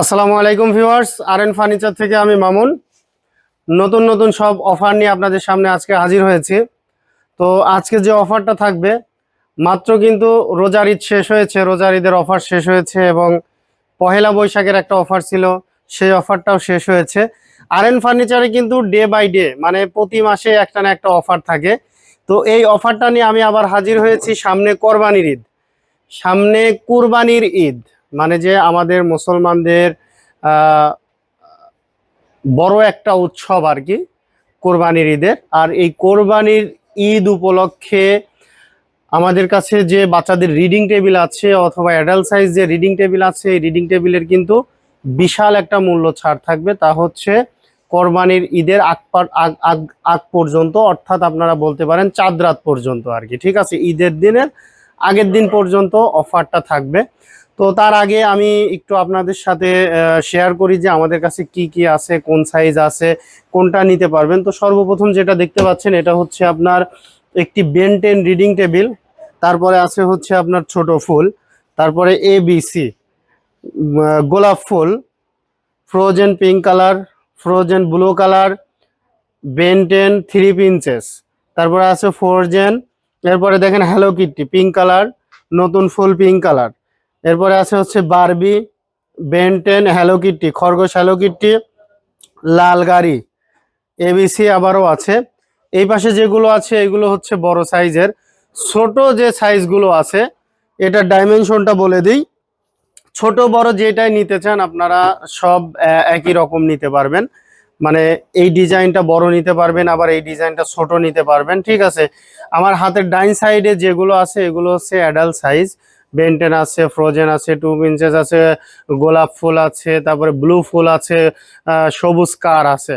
আসসালামু আলাইকুম ভিউয়ার্স আর N furniture থেকে আমি মামুন। নতুন নতুন সব অফার নিয়ে আপনাদের সামনে আজকে হাজির হয়েছি। তো আজকে যে অফারটা থাকবে, মাত্র কিন্তু রোজার ঈদ শেষ হয়েছে, রোজার ঈদের অফার শেষ হয়েছে এবং পহেলা বৈশাখের একটা অফার ছিল, সেই অফারটাও শেষ হয়েছে। আর এন ফার্নিচারে কিন্তু ডে বাই ডে মানে প্রতি মাসে একটা না একটা অফার থাকে। তো এই অফারটা নিয়ে আমি আবার হাজির হয়েছি সামনে কোরবানির ঈদ। সামনে কুরবানির ঈদ। মানে যে আমাদের মুসলমানদের বড় একটা উৎসব আর কি, কোরবানির ঈদের। আর এই কোরবানির ঈদ উপলক্ষে আমাদের কাছে যে বাচ্চাদের রিডিং টেবিল আছে অথবা অ্যাডাল্ট সাইজ যে রিডিং টেবিল আছে, এই রিডিং টেবিলের কিন্তু বিশাল একটা মূল্য ছাড় থাকবে। তা হচ্ছে কোরবানির ঈদের আগ আগ আগ পর্যন্ত, অর্থাৎ আপনারা বলতে পারেন চাঁদ রাত পর্যন্ত আর কি। ঠিক আছে, ঈদের দিনের আগের দিন পর্যন্ত অফারটা থাকবে। তো তার আগে আমি একটু আপনাদের সাথে শেয়ার করি যে আমাদের কাছে কি কি আছে, কোন সাইজ আছে, কোনটা নিতে পারবেন। তো সর্বপ্রথম যেটা দেখতে পাচ্ছেন, এটা হচ্ছে আপনার একটি বেনটেন রিডিং টেবিল তারপরে আছে হচ্ছে আপনার ছোট ফুল, তারপরে এ বি সি গোলাপ ফুল frozen pink colour frozen blue colour Ben Ten three pinches তারপরে আছে ফোরজেন এরপরে দেখেন হ্যালো কিটটি পিঙ্ক কালার নতুন ফুল পিঙ্ক কালার এরপরে আছে হচ্ছে Barbie, Ben Ten, Hello Kitty, খরগোশ হ্যালো কিট্টি, লাল গাড়ি, এবিসি আবারও আছে। এই পাশে যেগুলো আছে, এগুলো হচ্ছে বড় সাইজের। ছোট যে সাইজগুলো আছে এটা ডাইমেনশনটা বলে দিই। ছোট বড় যেটাই নিতে চান, আপনারা সব একই রকম নিতে পারবেন। মানে এই ডিজাইনটা বড় নিতে পারবেন, আবার এই ডিজাইনটা ছোট নিতে পারবেন, ঠিক আছে? আমার হাতের ডাইন সাইডে যেগুলো আছে, এগুলো হচ্ছে অ্যাডাল্ট সাইজ। বেন্টেন আছে ফ্রোজেন আছে টু ইঞ্চেস আছে গোলাপ ফুল আছে, তারপরে ব্লু ফুল আছে সবুজ কার আছে।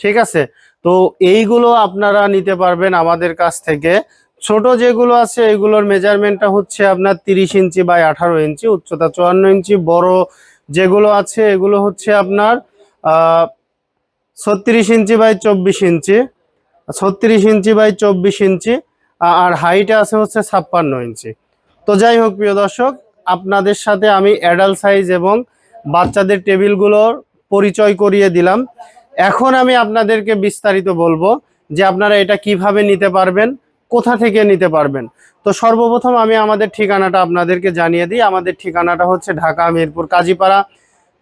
ঠিক আছে? তো এইগুলো আপনারা নিতে পারবেন আমাদের কাছ থেকে। ছোট যেগুলো আছে, এগুলোর মেজারমেন্টটা হচ্ছে আপনার তিরিশ ইঞ্চি বাই আঠারো ইঞ্চি, উচ্চতা চুয়ান্ন ইঞ্চি, বড় যেগুলো আছে, এগুলো হচ্ছে আপনার ছত্রিশ ইঞ্চি বাই চব্বিশ ইঞ্চি, ছত্রিশ ইঞ্চি বাই চব্বিশ ইঞ্চি আর হাইটে আছে হচ্ছে ছাপ্পান্ন ইঞ্চি। তো যাই হোক, প্রিয় দর্শক, আপনাদের সাথে আমি অ্যাডাল্ট সাইজ এবং বাচ্চাদের টেবিলগুলোর পরিচয় করিয়ে দিলাম। এখন আমি আপনাদেরকে বিস্তারিত বলব যে আপনারা এটা কীভাবে নিতে পারবেন, কোথা থেকে নিতে পারবেন। তো সর্বপ্রথম আমি আমাদের ঠিকানাটা আপনাদেরকে জানিয়ে দিই। আমাদের ঠিকানাটা হচ্ছে ঢাকা মিরপুর কাজীপাড়া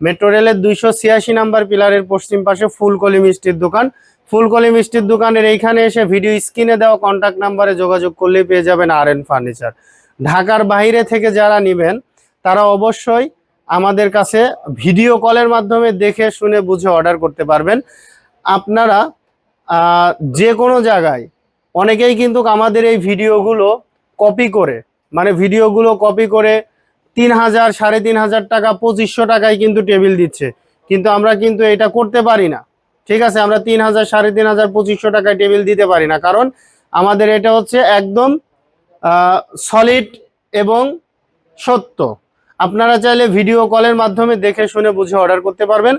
মেট্রো রেলের দুইশো ছিয়াশি নাম্বার পিলারের পশ্চিম পাশে ফুলকলি মিষ্টির দোকান। ফুলকলি মিষ্টির দোকানের এইখানে এসে ভিডিও স্ক্রিনে দেওয়া কন্ট্যাক্ট নাম্বারে যোগাযোগ করলেই পেয়ে যাবেন আর এন ফার্নিচার ঢাকার বাইরে থেকে যারা নেবেন, তারা অবশ্যই আমাদের কাছে ভিডিও কলের মাধ্যমে দেখে শুনে বুঝে অর্ডার করতে পারবেন। আপনারা যে কোনো জায়গায়, অনেকেই কিন্তু আমাদের এই ভিডিওগুলো কপি করে মানে ভিডিওগুলো কপি করে তিন হাজার, সাড়ে তিন হাজার টাকা, পঁচিশশো টাকায় কিন্তু টেবিল দিচ্ছে। কিন্তু আমরা কিন্তু এটা করতে পারি না। ঠিক আছে, আমরা তিন হাজার, সাড়ে তিন হাজার, পঁচিশশো টাকায় টেবিল দিতে পারি না। কারণ আমাদের এটা হচ্ছে একদম সলিড এবং সত্য। আপনারা চাইলে ভিডিও কলের মাধ্যমে দেখে শুনে বুঝে অর্ডার করতে পারবেন।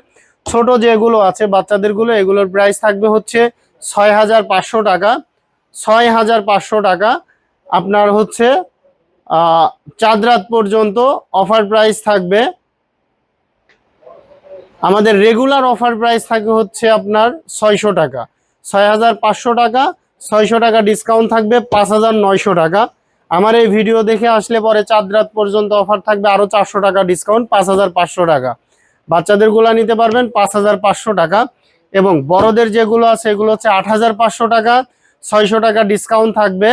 ছোট যেগুলো আছে, বাচ্চাদেরগুলো, এগুলোর প্রাইস থাকবে হচ্ছে ছয় হাজার পাঁচশো টাকা। ছয় হাজার পাঁচশো টাকা আপনার হচ্ছে চাঁদ রাত পর্যন্ত অফার প্রাইস থাকবে। আমাদের রেগুলার অফার প্রাইস থাকে হচ্ছে আপনার ছয়শো টাকা। ছয় হাজার পাঁচশো টাকা ছয়শো টাকা ডিসকাউন্ট থাকবে, পাঁচ হাজার নয়শো টাকা। আমার এই ভিডিও দেখে আসলে পরে চাঁদ রাত পর্যন্ত অফার থাকবে আরও চারশো টাকা ডিসকাউন্ট পাঁচ হাজার পাঁচশো টাকা। বাচ্চাদেরগুলো নিতে পারবেন পাঁচ হাজার পাঁচশো টাকা। এবং বড়দের যেগুলো আছে, এগুলো হচ্ছে আট হাজার পাঁচশো টাকা, ছয়শো টাকা ডিসকাউন্ট থাকবে,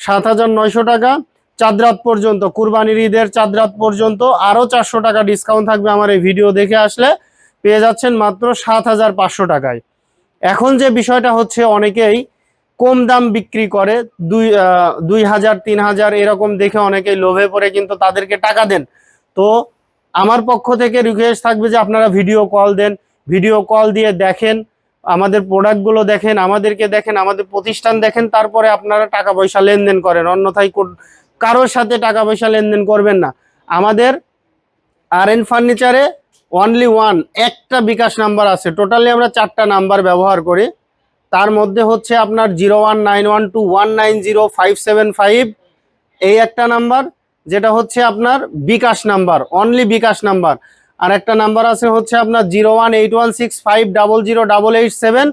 সাত হাজার নয়শো টাকা। চাঁদ রাত পর্যন্ত, কুরবানির ঈদের চাঁদ রাত পর্যন্ত আরও চারশো টাকা ডিসকাউন্ট থাকবে আমার এই ভিডিও দেখে আসলে। পেয়ে যাচ্ছেন মাত্র সাত হাজার পাঁচশো টাকায়। এখন যে বিষয়টা হচ্ছে, অনেকেই কম দাম বিক্রি করে, দুই দুই হাজার, তিন হাজার এরকম দেখে অনেকেই লোভে পড়ে কিন্তু তাদেরকে টাকা দেন। তো আমার পক্ষ থেকে রিকোয়েস্ট থাকবে যে আপনারা ভিডিও কল দেন। ভিডিও কল দিয়ে দেখেন, আমাদের প্রোডাক্টগুলো দেখেন, আমাদেরকে দেখেন, আমাদের প্রতিষ্ঠান দেখেন, তারপরে আপনারা টাকা পয়সা লেনদেন করেন। অন্যথায় কারোর সাথে টাকা পয়সা লেনদেন করবেন না। আমাদের আর এন ফার্নিচারে অনলি ওয়ান একটা বিকাশ নাম্বার আছে। টোটালি আমরা চারটা নাম্বার ব্যবহার করি। তার মধ্যে হচ্ছে আপনার zero one nine one two one nine zero five seven five, এই একটা নাম্বার, যেটা হচ্ছে আপনার bKash number only bKash number. আর একটা নাম্বার আছে হচ্ছে আপনার zero one eight one six five double zero double eight seven,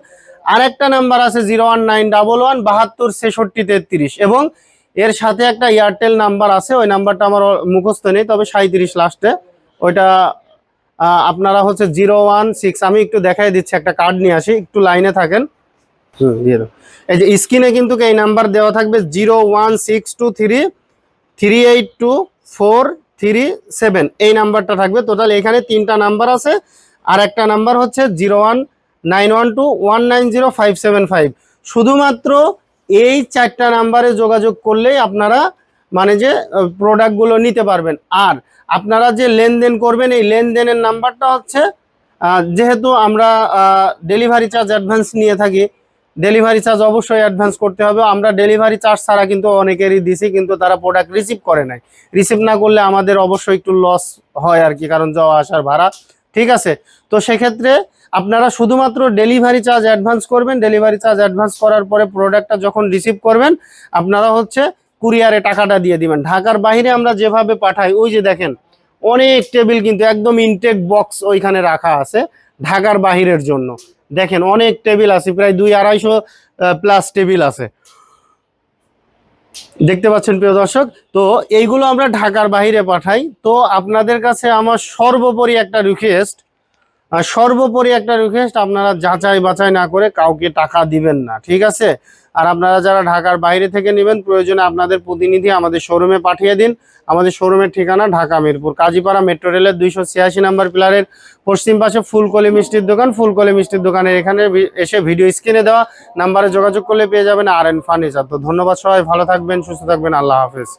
আর একটা নাম্বার আছে zero one nine double one বাহাত্তর ছেষট্টি তেত্রিশ। এবং এর সাথে একটা এয়ারটেল নাম্বার আছে, ওই নাম্বারটা আমার মুখস্থ নেই, তবে সাঁত্রিশ লাস্টে। ওইটা আপনারা হচ্ছে জিরো ওয়ান সিক্স, আমি একটু দেখাই দিচ্ছি, একটা কার্ড নিয়ে আসি, একটু লাইনে থাকেন। স্ক্রিনে কিন্তু এই নাম্বার দেওয়া থাকবে zero one six two three three eight two four three seven. এই নাম্বারটা থাকবে। টোটাল এখানে তিনটা নাম্বার আছে। আর একটা নাম্বার হচ্ছে zero one nine one two one nine zero five seven five. শুধুমাত্র এই চারটা নাম্বারে যোগাযোগ করলেই আপনারা মানে যে প্রোডাক্টগুলো নিতে পারবেন। আর আপনারা যে লেনদেন করবেন, এই লেনদেনের নাম্বারটা হচ্ছে যেহেতু আমরা ডেলিভারি চার্জ অ্যাডভান্স নিয়ে থাকি ডেলিভারি চার্জ অবশ্যই অ্যাডভান্স করতে হবে। আমরা ডেলিভারি চার্জ ছাড়া কিন্তু অনেকেরই দিছি, কিন্তু তারা প্রোডাক্ট রিসিভ করে নাই। রিসিভ না করলে আমাদের অবশ্যই একটু লস হয় আর কি, কারণ যাওয়া আসার ভাড়া। ঠিক আছে? তো সেক্ষেত্রে আপনারা শুধুমাত্র ডেলিভারি চার্জ অ্যাডভান্স করবেন। ডেলিভারি চার্জ অ্যাডভান্স করার পরে প্রোডাক্টটা যখন রিসিভ করবেন, আপনারা হচ্ছে কুরিয়ারে টাকাটা দিয়ে দিবেন। ঢাকার বাইরে আমরা যেভাবে পাঠাই, ওই যে দেখেন, অনেক টেবিল কিন্তু একদম ইনটেক বক্স ওইখানে রাখা আছে, ঢাকার বাহিরের জন্য। দেখেন অনেক টেবিল আছে, প্রায় দুই আড়াইশো প্লাস টেবিল আছে। দেখতে পাচ্ছেন প্রিয় দর্শক, তো এইগুলো আমরা ঢাকার বাহিরে পাঠাই। তো আপনাদের কাছে আমার সর্বোপরি একটা রিকোয়েস্ট সর্বোপরি একটা রিকোয়েস্ট আপনারা যাচাই বাছাই না করে কাউকে টাকা দিবেন না, ঠিক আছে? আর আপনারা যারা ঢাকার বাইরে থেকে নেবেন, প্রয়োজনে আপনাদের প্রতিনিধি আমাদের শোরুমে পাঠিয়ে দিন। আমাদের শোরুমের ঠিকানা ঢাকা মিরপুর। কাজীপাড়া মেট্রো রেলের দুইশো ছিয়াশি নাম্বার পিলারের পশ্চিম পাশে ফুলকলি মিষ্টির দোকান। ফুলকলি মিষ্টির দোকানের এখানে এসে ভিডিও স্ক্রিনে দেওয়া নাম্বারে যোগাযোগ করলে পেয়ে যাবেন আর এন ফার্নিচার তো ধন্যবাদ সবাই, ভালো থাকবেন, সুস্থ থাকবেন, আল্লাহ হাফেজ।